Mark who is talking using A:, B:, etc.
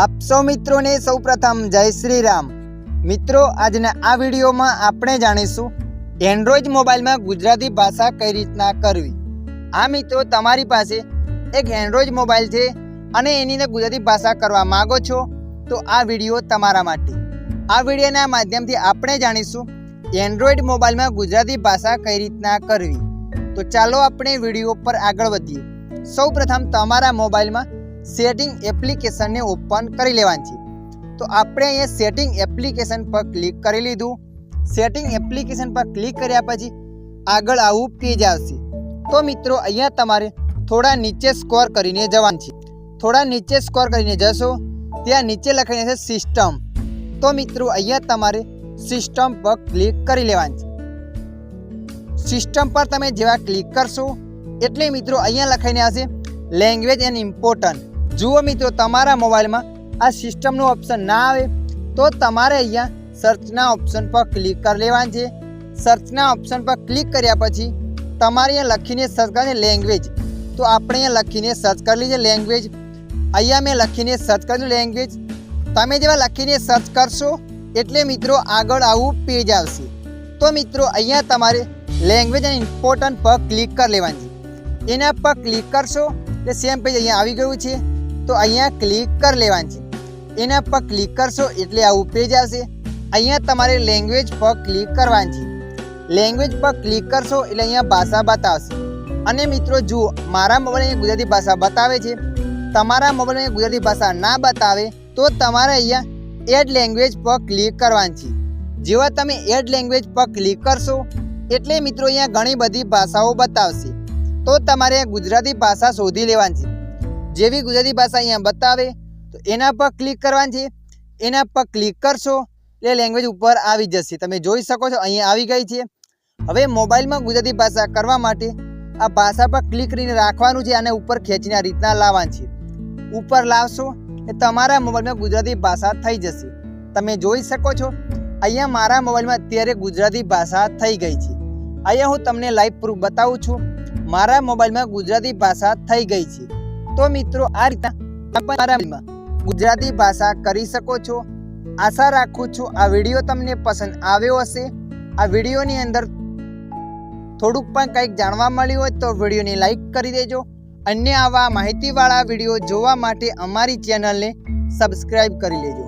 A: આપ સૌ મિત્રોને સૌપ્રથમ જય શ્રી રામ. મિત્રો, આજના આ વિડીયોમાં આપણે જાણીશું એન્ડ્રોઈડ મોબાઈલમાં ગુજરાતી ભાષા કઈ રીતના કરવી. આ મિત્રો, તમારી પાસે એક એન્ડ્રોઈડ મોબાઈલ છે અને એની ગુજરાતી ભાષા કરવા માગો છો, તો આ વીડિયો તમારા માટે. આ વિડીયોના માધ્યમથી આપણે જાણીશું એન્ડ્રોઈડ મોબાઈલમાં ગુજરાતી ભાષા કઈ રીતના કરવી. તો ચાલો આપણે વીડિયો પર આગળ વધીએ. સૌપ્રથમ તમારા મોબાઈલમાં સેટિંગ એપ્લિકેશનને ઓપન કરી લેવાની છે. તો આપણે અહીંયા સેટિંગ એપ્લિકેશન પર ક્લિક કરી લીધું. સેટિંગ એપ્લિકેશન પર ક્લિક કર્યા પછી આગળ આવું પેજ આવશે. તો મિત્રો, અહીંયા તમારે થોડા નીચે સ્કોર કરીને જવાનું છે. થોડા નીચે સ્કોર કરીને જશો, ત્યાં નીચે લખાઈને છે સિસ્ટમ તો મિત્રો, અહીંયા તમારે સિસ્ટમ પર ક્લિક કરી લેવાની છે. સિસ્ટમ પર તમે જેવા ક્લિક કરશો, એટલે મિત્રો, અહીંયા લખાઈને આવશે લેંગ્વેજ એન્ડ ઇમ્પોર્ટન્ટ જુઓ મિત્રો, તમારા મોબાઈલમાં આ સિસ્ટમનું ઓપ્શન ના આવે, તો તમારે અહીંયા સર્ચના ઓપ્શન પર ક્લિક કરી લેવાનું છે. સર્ચના ઓપ્શન પર ક્લિક કર્યા પછી તમારે અહીંયા લખીને સર્ચ કરીને લેંગ્વેજ તો આપણે અહીંયા લખીને સર્ચ કરી લીધે લેંગ્વેજ અહીંયા મેં લખીને સર્ચ કર્યું લેંગ્વેજ તમે જેવા લખીને સર્ચ કરશો, એટલે મિત્રો આગળ આવું પેજ આવશે. તો મિત્રો, અહીંયા તમારે લેંગ્વેજ અને ઇમ્પોર્ટન્ટ પર ક્લિક કરી લેવાની એના પર ક્લિક કરશો, એટલે સેમ પેજ અહીંયા આવી ગયું છે. તો અહીંયા ક્લિક કરી લેવાની છે. એના પર ક્લિક કરશો એટલે આવું પેજ આવશે અહીંયા તમારે લેંગ્વેજ પર ક્લિક કરવાની છે. લેંગ્વેજ પર ક્લિક કરશો એટલે અહીંયા ભાષા બતાવશે. અને મિત્રો જુઓ, મારા મોબાઈલ ગુજરાતી ભાષા બતાવે છે. તમારા મોબાઈલમાં ગુજરાતી ભાષા ના બતાવે તો તમારે અહીંયા એડ લેંગ્વેજ પર ક્લિક કરવાની છે. જેવા તમે એડ લેંગ્વેજ પર ક્લિક કરશો એટલે મિત્રો અહીંયા ઘણી બધી ભાષાઓ બતાવશે. તો તમારે ગુજરાતી ભાષા શોધી લેવાની છે. જેવી ગુજરાતી ભાષા અહીંયા બતાવે, તો એના પર ક્લિક કરવાની છે. એના પર ક્લિક કરશો, એટલે લેંગ્વેજ ઉપર આવી જશે. તમે જોઈ શકો છો, અહીંયા આવી ગઈ છે. હવે મોબાઈલમાં ગુજરાતી ભાષા કરવા માટે આ ભાષા પર ક્લિક કરીને રાખવાનું છે અને ઉપર ખેંચીને આ રીતના લાવવાનું છે. ઉપર લાવશો એ તમારા મોબાઈલમાં ગુજરાતી ભાષા થઈ જશે. તમે જોઈ શકો છો, અહીંયા મારા મોબાઈલમાં અત્યારે ગુજરાતી ભાષા થઈ ગઈ છે. અહીંયા હું તમને લાઈવ પ્રૂફ બતાવું છું. મારા મોબાઈલમાં ગુજરાતી ભાષા થઈ ગઈ છે. તો મિત્રો, આ રીતના ગુજરાતી ભાષા કરી શકો છો. આશા રાખું છું આ વીડિયો તમને પસંદ આવ્યો હશે. આ વિડીયોની અંદર થોડુંક પણ કંઈક જાણવા મળ્યું હોય તો વિડીયોને લાઈક કરી દેજો. અન્ય આવા માહિતીવાળા વીડિયો જોવા માટે અમારી ચેનલને સબસ્ક્રાઈબ કરી લેજો.